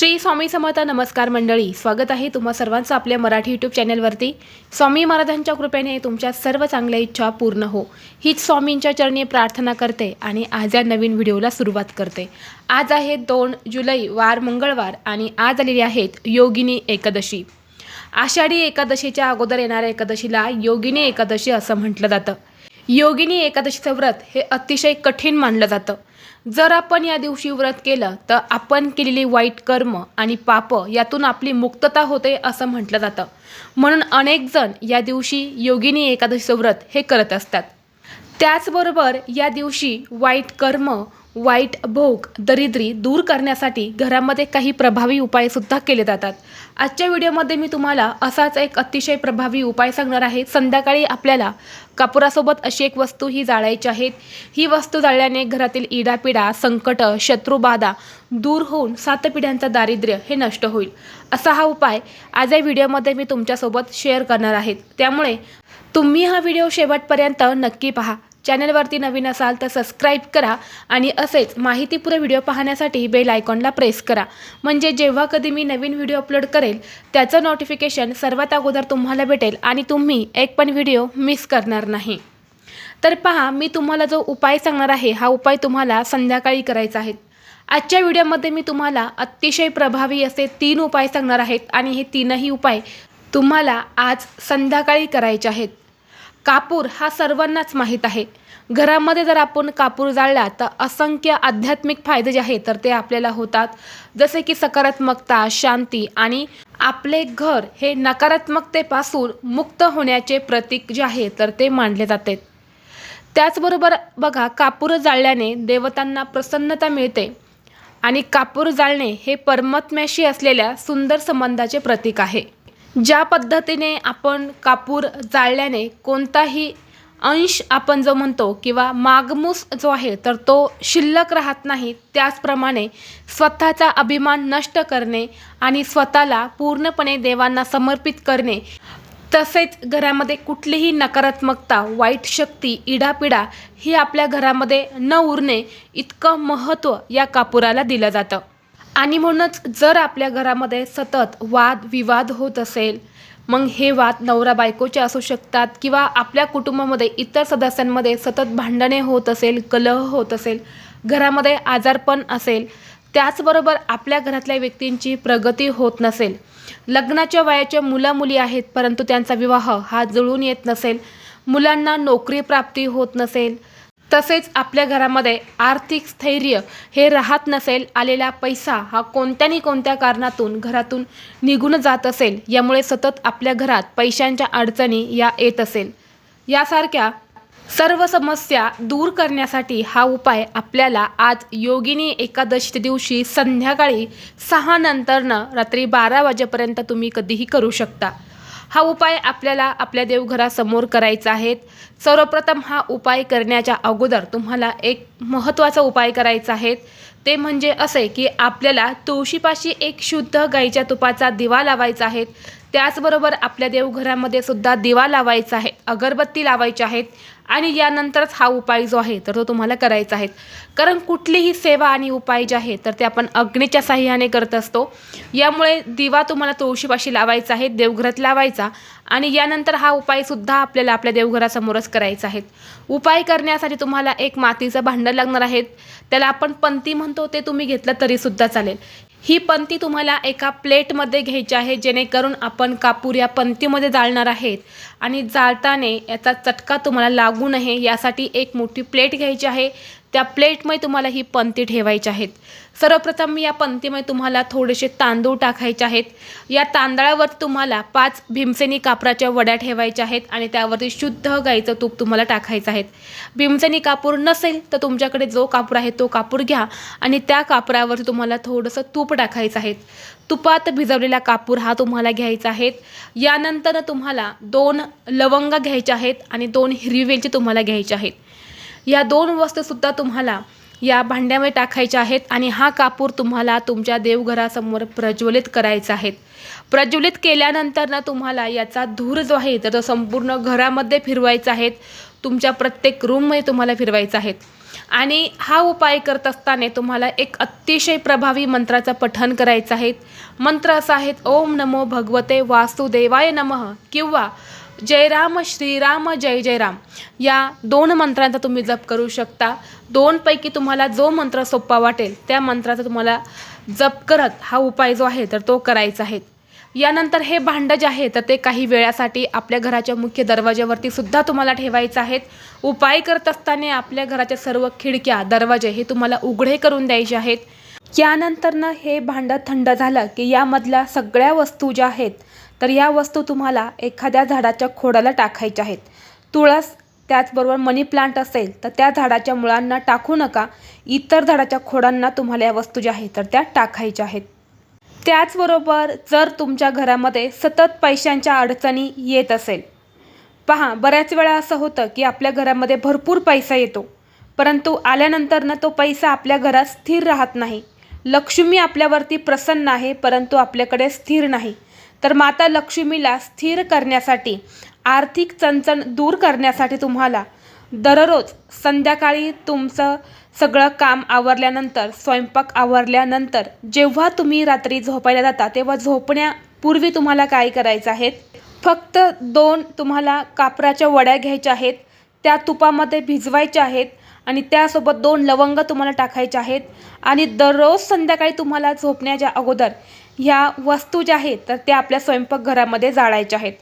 श्री स्वामी समर्थ नमस्कार मंडळी स्वागत आहे तुम्हा सर्वांचं आपल्या मराठी यूट्यूब चॅनलवरती. स्वामी महाराजांच्या कृपेने तुमच्या सर्व चांगल्या इच्छा पूर्ण हो. हीच स्वामींच्या चरणी प्रार्थना करते आणि आज या नवीन व्हिडिओला सुरुवात करते. आज आहे दोन जुलै वार मंगळवार आणि आज आलेली आहेत योगिनी एकादशी. आषाढी एकादशीच्या अगोदर येणाऱ्या एकादशीला योगिनी एकादशी असं म्हटलं जातं. योगिनी एकादशीचं व्रत हे अतिशय कठीण मानलं जातं. जर आपण या दिवशी व्रत केलं तर आपण केलेली वाईट कर्म आणि पाप यातून आपली मुक्तता होते असं म्हटलं जातं. म्हणून अनेक जण या दिवशी योगिनी एकादशीचं व्रत हे करत असतात. त्याचबरोबर या दिवशी वाईट कर्म वाईट भोग दरिद्री दूर करण्यासाठी घरामध्ये काही प्रभावी उपायसुद्धा केले जातात. आजच्या व्हिडिओमध्ये मी तुम्हाला असाच एक अतिशय प्रभावी उपाय सांगणार आहे. संध्याकाळी आपल्याला कापुरासोबत अशी एक वस्तू ही जाळायची आहेत ही वस्तू जाळल्याने घरातील इडापिडा संकट शत्रुबाधा दूर होऊन सात पिढ्यांचं दारिद्र्य हे नष्ट होईल. असा हा उपाय आज या व्हिडिओमध्ये मी तुमच्यासोबत शेअर करणार आहे. त्यामुळे तुम्ही हा व्हिडिओ शेवटपर्यंत नक्की पहा. चॅनलवरती नवीन असाल तर सबस्क्राईब करा आणि असेच माहितीपूर्ण व्हिडिओ पाहण्यासाठी बेल आयकॉनला प्रेस करा. म्हणजे जेव्हा कधी मी नवीन व्हिडिओ अपलोड करेल त्याचं नोटिफिकेशन सर्वात अगोदर तुम्हाला भेटेल आणि तुम्ही एक पण व्हिडिओ मिस करणार नाही. तर पहा मी तुम्हाला जो उपाय सांगणार आहे हा उपाय तुम्हाला संध्याकाळी करायचा आहे. आजच्या व्हिडिओमध्ये मी तुम्हाला अतिशय प्रभावी असे तीन उपाय सांगणार आहेत आणि हे तीनही उपाय तुम्हाला आज संध्याकाळी करायचे आहेत. कापूर हा सर्वांनाच माहीत आहे. घरामध्ये जर आपण कापूर जाळला तर असंख्य आध्यात्मिक फायदे जे आहेत तर ते आपल्याला होतात. जसे की सकारात्मकता शांती आणि आपले घर हे नकारात्मकतेपासून मुक्त होण्याचे प्रतीक जे आहे तर ते मानले जाते. त्याचबरोबर बघा कापूर जाळल्याने देवतांना प्रसन्नता मिळते आणि कापूर जाळणे हे परमात्म्याशी असलेल्या सुंदर संबंधाचे प्रतीक आहे. ज्या पद्धतीने आपण कापूर जाळल्याने कोणताही अंश आपण जो म्हणतो किंवा मागमूस जो आहे तर तो शिल्लक राहत नाही. त्याचप्रमाणे स्वतःचा अभिमान नष्ट करणे आणि स्वतःला पूर्णपणे देवांना समर्पित करणे तसेच घरामध्ये कुठलीही नकारात्मकता वाईट शक्ती इडापिडा ही आपल्या घरामध्ये न उरणे इतकं महत्त्व या कापुराला दिलं जातं. आणि म्हणूनच जर आपल्या घरामध्ये सतत वाद विवाद होत असेल मग हे वाद नवरा बायकोचे असू शकतात किंवा आपल्या कुटुंबामध्ये इतर सदस्यांमध्ये सतत भांडणे होत असेल कलह होत असेल घरामध्ये आजारपण असेल त्याचबरोबर आपल्या घरातल्या व्यक्तींची प्रगती होत नसेल. लग्नाच्या वयाच्या मुला मुली आहेत परंतु त्यांचा विवाह हा जुळून येत नसेल. मुलांना नोकरी प्राप्ती होत नसेल. तसेच आपल्या घरामध्ये आर्थिक स्थैर्य हे राहत नसेल आलेला पैसा हा कोणत्यानी कोणत्या कारणातून घरातून निघून जात असेल यामुळे सतत आपल्या घरात पैशांच्या अडचणी या येत असेल. यासारख्या सर्व समस्या दूर करण्यासाठी हा उपाय आपल्याला आज योगिनी एकादशी दिवशी संध्याकाळी सहा नंतरनं रात्री बारा वाजेपर्यंत तुम्ही कधीही करू शकता. हा उपाय आपल्याला आपल्या देवघरासमोर करायचा आहे. सर्वप्रथम हा उपाय करण्याच्या अगोदर तुम्हाला एक महत्त्वाचा उपाय करायचा आहे. ते म्हणजे असे की आपल्याला तुळशीपाशी एक शुद्ध गाईच्या तुपाचा दिवा लावायचा आहे. त्याचबरोबर आपल्या देवघरामध्ये सुद्धा दिवा लावायचा आहे अगरबत्ती लावायची आहेत आणि यानंतरच हा उपाय जो आहे तर तो तुम्हाला करायचा आहे. कारण कुठलीही सेवा आणि उपाय जे आहे तर ते आपण अग्नीच्या साह्याने करत असतो. यामुळे दिवा तुम्हाला तुळशीपाशी लावायचा आहे देवघरात लावायचा आणि यानंतर हा उपायसुद्धा आपल्याला आपल्या देवघरासमोरच करायचा आहे. उपाय करण्यासाठी तुम्हाला एक मातीचं भांडं लागणार आहे. त्याला आपण पंती म्हणतो ते तुम्ही घेतलं तरीसुद्धा चालेल. ही पंती तुम्हाला एका प्लेटमध्ये घ्यायची आहे जेणेकरून आपण कापूर या पंतीमध्ये जाळणार आहेत. आणि जाळताने याचा चटका तुम्हाला लागू नये यासाठी एक मोठी प्लेट घ्यायची आहे. त्या प्लेटमध्ये तुम्हाला ही पंती ठेवायची आहेत. सर्वप्रथम या पंतीमध्ये तुम्हाला थोडेसे तांदूळ टाकायचे आहेत. या तांदळावर तुम्हाला पाच भीमसेनी कापराच्या वड्या ठेवायच्या आहेत आणि त्यावरती शुद्ध गाईचं तूप तुम्हाला टाकायचं आहे. भीमसेनी कापूर नसेल तर तुमच्याकडे जो कापूर आहे तो कापूर घ्या आणि त्या कापरावर तुम्हाला थोडंसं तूप टाकायचं आहे. तुपात भिजवलेला कापूर हा तुम्हाला घ्यायचा आहे. यानंतर तुम्हाला दोन लवंग घ्यायच्या आहेत आणि दोन हिरवी वेलची तुम्हाला घ्यायच्या आहेत. या दोन वस्तूसुद्धा तुम्हाला या भांड्यामध्ये टाकायच्या आहेत आणि हा कापूर तुम्हाला तुमच्या देवघरासमोर प्रज्वलित करायचा आहे. प्रज्वलित केल्यानंतर ना तुम्हाला याचा धूर जो आहे तर तो संपूर्ण घरामध्ये फिरवायचा आहे. तुमच्या प्रत्येक रूममध्ये तुम्हाला फिरवायचा आहे. आणि हा उपाय करत असताना तुम्हाला एक अतिशय प्रभावी मंत्राचं पठण करायचं आहे. मंत्र असं आहेत ओम नमो भगवते वासुदेवाय नमः किंवा जय राम श्रीराम जय जय राम या दोन मंत्रांचा तुम्ही जप करू शकता. दोनपैकी तुम्हाला जो मंत्र सोपा वाटेल त्या मंत्राचा तुम्हाला जप करत हा उपाय जो आहे तर तो करायचा आहे. यानंतर हे भांडं जे आहे तर ते काही वेळासाठी आपल्या घराच्या मुख्य दरवाज्यावरती सुद्धा तुम्हाला ठेवायचं आहेत. उपाय करत असताना आपल्या घराच्या सर्व खिडक्या दरवाजे हे तुम्हाला उघडे करून द्यायचे आहेत. यानंतरनं हे भांडं थंड झालं की यामधल्या सगळ्या वस्तू ज्या आहेत तर या वस्तू तुम्हाला एखाद्या झाडाच्या खोडाला टाकायच्या आहेत. तुळस त्याचबरोबर मनी प्लांट असेल तर त्या झाडाच्या मुळांना टाकू नका. इतर झाडाच्या खोडांना तुम्हाला या वस्तू ज्या आहेत तर त्या टाकायच्या आहेत. त्याचबरोबर जर तुमच्या घरामध्ये सतत पैशांच्या अडचणी येत असेल पहा बऱ्याच वेळा असं होतं की आपल्या घरामध्ये भरपूर पैसा येतो परंतु आल्यानंतरनं तो पैसा आपल्या घरात स्थिर राहत नाही. लक्ष्मी आपल्यावरती प्रसन्न आहे परंतु आपल्याकडे स्थिर नाही. तर माता लक्ष्मीला स्थिर करण्यासाठी आर्थिक चणचण दूर करण्यासाठी तुम्हाला दररोज संध्याकाळी तुमचं सगळं काम आवरल्यानंतर स्वयंपाक आवरल्यानंतर जेव्हा तुम्ही रात्री झोपायला जाता तेव्हा झोपण्यापूर्वी तुम्हाला काय करायचं आहे? फक्त दोन तुम्हाला कापराच्या वड्या घ्यायच्या आहेत त्या तुपामध्ये भिजवायच्या आहेत आणि त्यासोबत दोन लवंग तुम्हाला टाकायचे आहेत. आणि दररोज संध्याकाळी तुम्हाला झोपण्याच्या अगोदर ह्या वस्तू ज्या आहेत तर त्या आपल्या स्वयंपाकघरामध्ये जाळायच्या आहेत.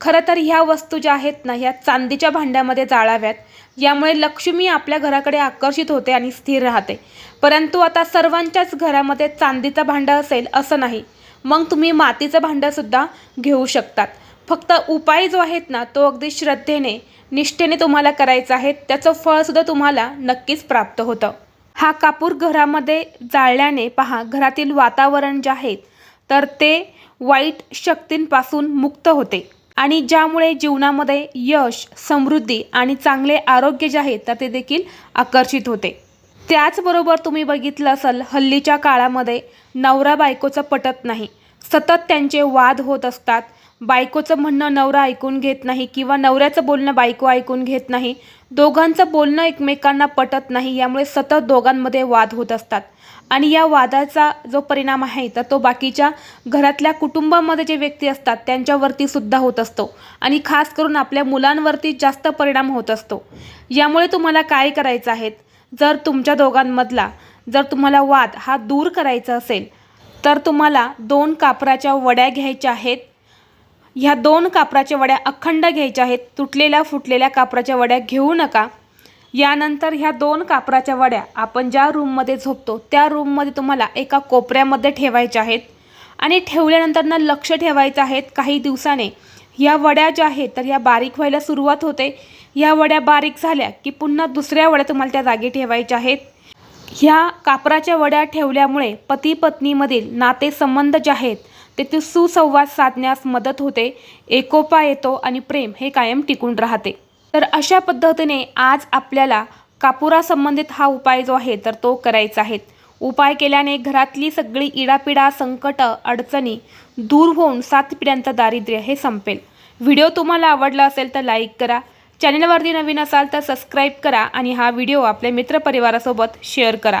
खरं तर ह्या वस्तू ज्या आहेत ना ह्या चांदीच्या भांड्यामध्ये जाळाव्यात. यामुळे लक्ष्मी आपल्या घराकडे आकर्षित होते आणि स्थिर राहते. परंतु आता सर्वांच्याच घरामध्ये चांदीचं भांडं असेल असं नाही. मग तुम्ही मातीचं भांडंसुद्धा घेऊ शकतात. फक्त उपाय जो आहेत ना तो अगदी श्रद्धेने निष्ठेने तुम्हाला करायचं आहे त्याचं फळसुद्धा तुम्हाला नक्कीच प्राप्त होतं. हा कापूर घरामध्ये जाळल्याने पहा घरातील वातावरण जे आहे तर ते वाईट शक्तींपासून मुक्त होते. आणि ज्यामुळे जीवनामध्ये यश समृद्धी आणि चांगले आरोग्य जे आहे तर ते देखील आकर्षित होते. त्याचबरोबर तुम्ही बघितलं असाल हल्लीच्या काळामध्ये नवरा बायकोचं पटत नाही. सतत त्यांचे वाद होत असतात. बायकोचं म्हणणं नवरा ऐकून घेत नाही किंवा नवऱ्याचं बोलणं बायको ऐकून घेत नाही दोघांचं बोलणं एकमेकांना पटत नाही यामुळे सतत दोघांमध्ये वाद होत असतात. आणि या वादाचा जो परिणाम आहे तर तो बाकीच्या घरातल्या कुटुंबामध्ये जे व्यक्ती असतात त्यांच्यावरती सुद्धा होत असतो. आणि खास करून आपल्या मुलांवरती जास्त परिणाम होत असतो. यामुळे तुम्हाला काय करायचं आहे? जर तुमच्या दोघांमधला जर तुम्हाला वाद हा दूर करायचा असेल तर तुम्हाला दोन कापराच्या वड्या घ्यायच्या आहेत ह्या दोन कापराच्या वड्या अखंड घ्यायच्या आहेत. तुटलेल्या फुटलेल्या कापराच्या वड्या घेऊ नका. यानंतर ह्या दोन कापराच्या वड्या आपण ज्या रूममध्ये झोपतो त्या रूममध्ये तुम्हाला एका कोपऱ्यामध्ये ठेवायच्या आहेत. आणि ठेवल्यानंतर ना लक्ष ठेवायचं आहेत काही दिवसाने. ह्या वड्या ज्या आहेत तर ह्या बारीक व्हायला सुरुवात होते. ह्या वड्या बारीक झाल्या की पुन्हा दुसऱ्या वड्या तुम्हाला त्या जागी ठेवायच्या आहेत. ह्या कापराच्या वड्या ठेवल्यामुळे पती पत्नीमधील नातेसंबंध जे आहेत तेथे सुसंवाद साधण्यास मदत होते. एकोपा येतो आणि प्रेम हे कायम टिकून राहते. तर अशा पद्धतीने आज आपल्याला कापुरासंबंधित हा उपाय जो आहे तर तो करायचा आहे. उपाय केल्याने घरातली सगळी इडापिडा संकट अडचणी दूर होऊन सात पिढ्यांचं दारिद्र्य हे संपेल. व्हिडिओ तुम्हाला आवडला असेल तर लाईक करा. चॅनलवरती नवीन असाल तर सबस्क्राईब करा आणि हा व्हिडिओ आपल्या मित्रपरिवारासोबत शेअर करा.